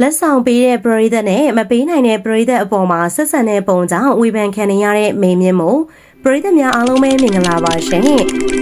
လက်ဆောင်ပေးတဲ့ပရိသတ်နဲ့မပေးနိုင်တဲ့ပရိသတ်အပေါ်မှာဆက်ဆံတဲ့ပုံကြောင့်ဝေဖန်ခံနေရတဲ့မေမြင့်မို့ ပရိသတ်များအားလုံးပဲမင်္ဂလာပါရှင်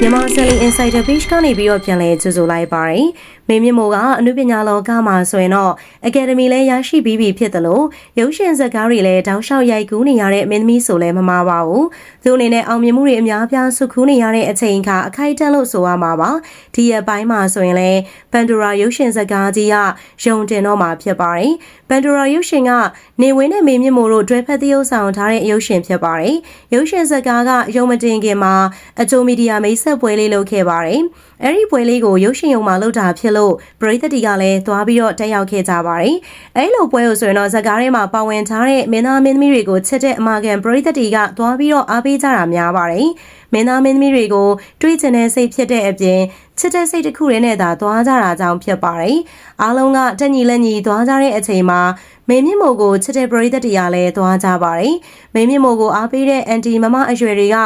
မြန်မာ Selling Insider Page ကနေပြီးတော့ပြန်လည်ကြိုဆိုလိုက်ပါတယ်မေမြင့်မို့ကအမှုပညာလောကမှာဆိုရင်တော့ Academy လဲရရှိပြီးပြီဖြစ်တယ်လို့ရုပ်ရှင်ဇာတ်ကားတွေလည်းတောက်လျှောက်ရိုက်ကူးနေရတဲ့မင်းသမီးဆိုလဲမမှားပါဘူးသူအနေနဲ့အောင်မြင်မှုတွေအများအပြားဆုခူးနေရတဲ့အချိန်ခါအခိုက်အတန့်လို့ဆိုရမှာပါဒီရက်ပိုင်းမှာဆိုရင်လဲ Pandora ရုပ်ရှင်ဇာတ်ကားကြီးကယုံတင်တော့မှာဖြစ်ပါတယ်။ Pandora ရုပ်ရှင်ကနေဝင်းနဲ့မေမြင့်မို့တို့တွဲဖက်သရုပ်ဆောင်ထားတဲ့ရုပ်ရှင်ဖြစ်ပါတယ်။ရုပ်ရှင်ဇာတ်ကားကယုံမတင်ခင်မှာအချိုမီဒီယာမိတ်ဆက်ပွဲလေးလုပ်ခဲ့ပါတယ်။အဲ့ဒီပွဲလေးကိုရုပ်ရှင်ရုံမှာလုပ်တာဖြစ်လို့ပရိသတ်တီကလည်းသွားပြီးတော့တက်ရောက်ခဲ့ကြပါတယ်။အဲ့လိုပွဲကိုဆိုရင်တော့ဇာတ်ကားထဲမှာပါဝင်ထားတဲ့မင်းသားမင်းသမီးတွေကိုချစ်တဲ့အမာခံပရိသတ်တီကသွားပြီးတော့အားပေးကြတာများပါတယ်။မင်းသားမင်းသမီးတွေကိုတွေးချင်တဲ့စိတ်ဖြစ်တဲ့အပြင်ချစ်တဲ့စိတ်တစ်ခုတည်းနဲ့သာသွားကြတာကြောင့်ဖြစ်ပါတယ်။အားလုံးကတက်ညီလက်ညီသွားကြတဲ့အချိန်မှာမေမြင့်မို့ကိုချစ်တဲ့ပရိသတ်တရားလည်းသွားကြပါတယ်။မေမြင့်မို့ကိုအားပေးတဲ့အန်တီမမအရွယ်တွေက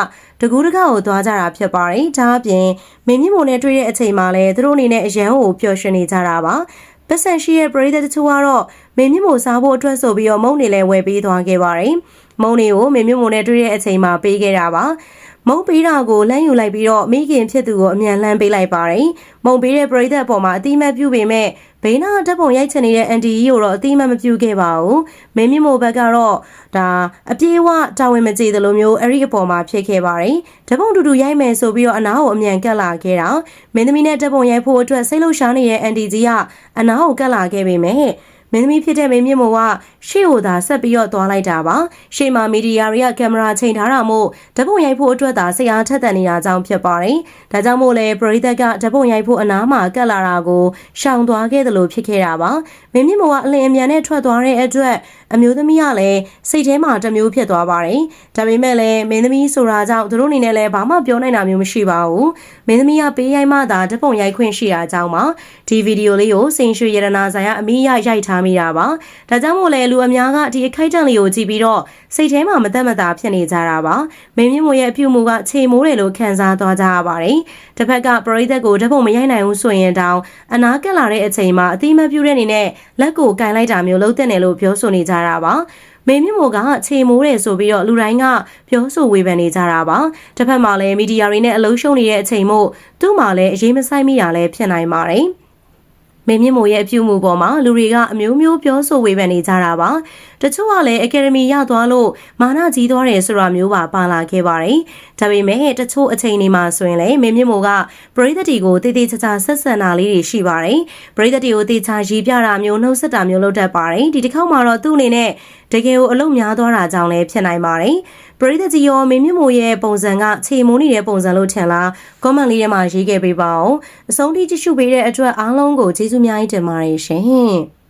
တကူးတကောက်ကိုသွားကြတာဖြစ်ပါတယ်။ဒါအပြင်မေမြင့်မို့နဲ့တွေ့တဲ့အချိန်မှာလည်းသူတို့အနေနဲ့အရန်ကိုပျော်ရွှင်နေကြတာပါ။ပတ်စံရှိရဲ့ပရိသတ်တချို့ကတော့မေမြင့်မို့စားဖို့အတွက်ဆိုပြီးတော့မုံနေလဲဝယ်ပေးသွားခဲ့ပါတယ်။ မုံတွေကိုမေမြင့်မို့နဲ့တွေ့တဲ့အချိန်မှာပေးခဲ့တာပါ။မုံပေးတာကိုလမ်းယူလိုက်ပြီးတော့မိခင်ဖြစ်သူကိုအမြန်လှမ်းပေးလိုက်ပါတယ်။မုံပေးတဲ့ပရိသတ်အပေါ်မှာအတိမတ်ပြုပေမဲ့ဘေးနာဓာတ်ပုံရိုက်ချင်နေတဲ့အန်တီကြီးကိုတော့အတိမတ်မပြုခဲ့ပါဘူး။မင်းမြင့်မိုဘက်ကတော့ဒါအပြေးအဝတာဝန်မကျေသလိုမျိုးအဲ့ဒီအပေါ်မှာဖြစ်ခဲ့ပါတယ်။ဓာတ်ပုံတူတူရိုက်မယ်ဆိုပြီးတော့အနားကိုအမြန်ကတ်လာခဲ့တာမင်းသမီးနဲ့ဓာတ်ပုံရိုက်ဖို့အတွက်စိတ်လှုပ်ရှားနေတဲ့အန်တီကြီးကအနားကိုကတ်လာခဲ့ပေမဲ့ မင်းသမီးဖြစ်တဲ့မင်းမြင့်မို့ကရှေ့ကိုသာဆက်ပြီးတော့သွားလိုက်တာပါရှေ့မှာမီဒီယာတွေကကင်မရာချိန်ထားတာမို့ဓာတ်ပုံရိုက်ဖို့အတွက်သာစိတ်အားထက်သန်နေတာကြောင့်ဖြစ်ပါတယ်ဒါကြောင့်မို့လဲပရိသတ်ကဓာတ်ပုံရိုက်ဖို့အနားမှာကတ်လာတာကိုရှောင်သွားခဲ့တယ်လို့ဖြစ်ခဲ့တာပါမင်းမြင့်မို့ကအလင်းအမြန်နဲ့ထွက်သွားတဲ့အတွက်အမျိုးသမီးကလည်းစိတ်ထဲမှာတမျိုးဖြစ်သွားပါတယ်ဒါပေမဲ့လည်းမင်းသမီးဆိုတာကြောင့်သူတို့အနေနဲ့လည်းဘာမှပြောနိုင်တာမျိုးမရှိပါဘူးမင်းသမီးကပေးရိုက်မှသာဓာတ်ပုံရိုက်ခွင့်ရှိတာကြောင့်ပါဒီဗီဒီယိုလေးကိုစင်ရွှေရတနာဆိုင်ကအမီးရရိုက်ထားမိတာပါဒါကြောင့်မို့လဲလူအများကဒီအခိုက်အတန့်လေးကိုကြည့်ပြီးတော့စိတ်ထဲမှာမသက်မသာဖြစ်နေကြတာပါမင်းမြင့်မိုးရဲ့အပြုမူကခြေမိုးတယ်လို့ခံစားသွားကြရပါတယ်တစ်ဖက်ကပရိသတ်ကိုဓာတ်ပုံမရိုက်နိုင်ဘူးဆိုရင်တောင်အနာကက်လာတဲ့အချိန်မှာအတိမပြူတဲ့အနေနဲ့လက်ကိုကင်လိုက်တာမျိုးလုပ်တဲ့နယ်လို့ပြောဆိုနေကြတာပါမေမြင့်မိုကခြေမိုးတယ်ဆိုပြီးတော့လူတိုင်းကပြောဆိုဝေဖန်နေကြတာပါတစ်ဖက်မှာလည်းမီဒီယာတွေနဲ့အလုံးရှုံနေတဲ့အချိန်မို့သူ့မှာလည်းအရေးမဆိုင်မိတာလည်းဖြစ်နိုင်ပါတယ် မင်းမြင့်မိုရဲ့အပြုမှုပေါ်မှာလူတွေကအမျိုးမျိုးပြောဆိုဝေဖန်နေကြတာပါတချို့ကလည်းအကယ်ဒမီရသွားလို့မာနကြီးသွားတယ်ဆိုတာမျိုးပါပါလာခဲ့ပါတယ်ဒါပေမဲ့တချို့အချိန်တွေမှာဆိုရင်လည်းမင်းမြင့်မိုကပရိသတ်တီကိုတည်တည်ချာချာဆက်ဆံတာလေးတွေရှိပါတယ်ပရိသတ်တီကိုတေချာရီးပြတာမျိုးနှုတ်ဆက်တာမျိုးလုပ်တတ်ပါတယ်ဒီတစ်ခေါက်မှာတော့သူ့အနေနဲ့ တကယ်ကိုအလုံးများသွားတာကြောင့်လည်းဖြစ်နိုင်ပါတယ်ပရိသတ်ကြီးရောမင်းမြင့်မိုရဲ့ပုံစံကခြေမိုးနေတဲ့ပုံစံလို့ထင်လားကောမန့်လေးထဲမှာရေးခဲ့ပေးပါဦးအဆုံးထိကြည့်ရှုပေးတဲ့အတွက်အားလုံးကိုကျေးဇူးများကြီးတင်ပါတယ်ရှင်